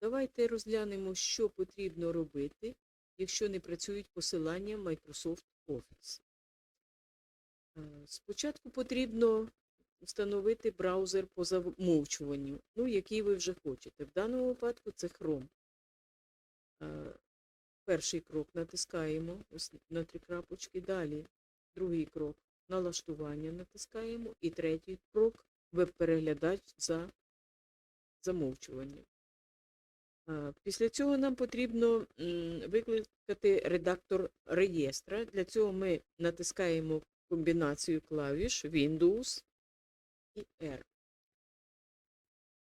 Давайте розглянемо, що потрібно робити, якщо не працюють посилання Microsoft Office. Е, Спочатку потрібно встановити браузер по замовчуванню, ну, який ви вже хочете. В даному випадку це Chrome. Е, Перший крок натискаємо ось на три крапочки. Далі другий крок налаштування натискаємо. І третій крок веб-переглядач за замовчуванням. Після цього нам потрібно викликати редактор реєстра. Для цього ми натискаємо комбінацію клавіш Windows і R.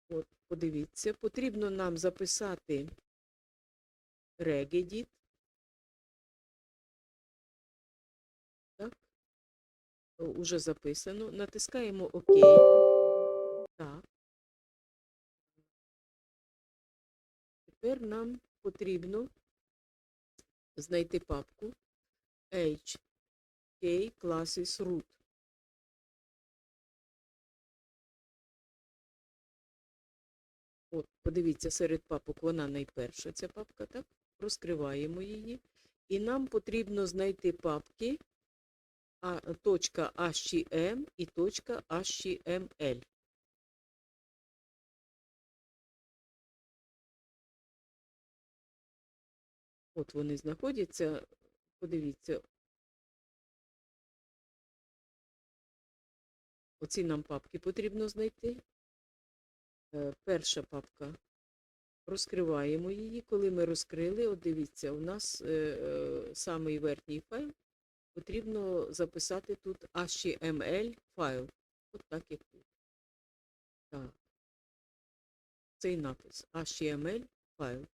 От, подивіться, потрібно нам записати Regedit. Так. Уже записано. Натискаємо ОК. Так. Тепер нам потрібно знайти папку HK Classes Root. От, подивіться, серед папок вона найперша, ця папка, так? Розкриваємо її. І нам потрібно знайти папки а, .htm і .html. От вони знаходяться, подивіться. Оці нам папки потрібно знайти. Е, Перша папка. Розкриваємо її. Коли ми розкрили, от дивіться, у нас е, е, самий верхній файл. Потрібно записати тут HTML файл. От так як тут. Так. Цей напис HTML файл.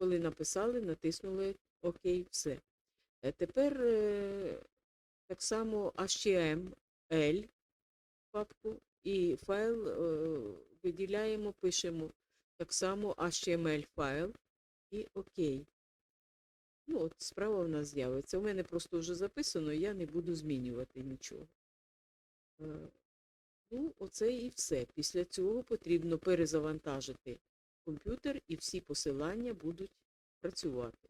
Коли написали, натиснули ОК, все. Е, Тепер е, так само HTML папку і файл е, виділяємо, пишемо так само HTML файл і ОК. Ну, от справа в нас з'явиться. У мене просто вже записано, я не буду змінювати нічого. Ну, оце і все. Після цього потрібно перезавантажити комп'ютер і всі посилання будуть працювати.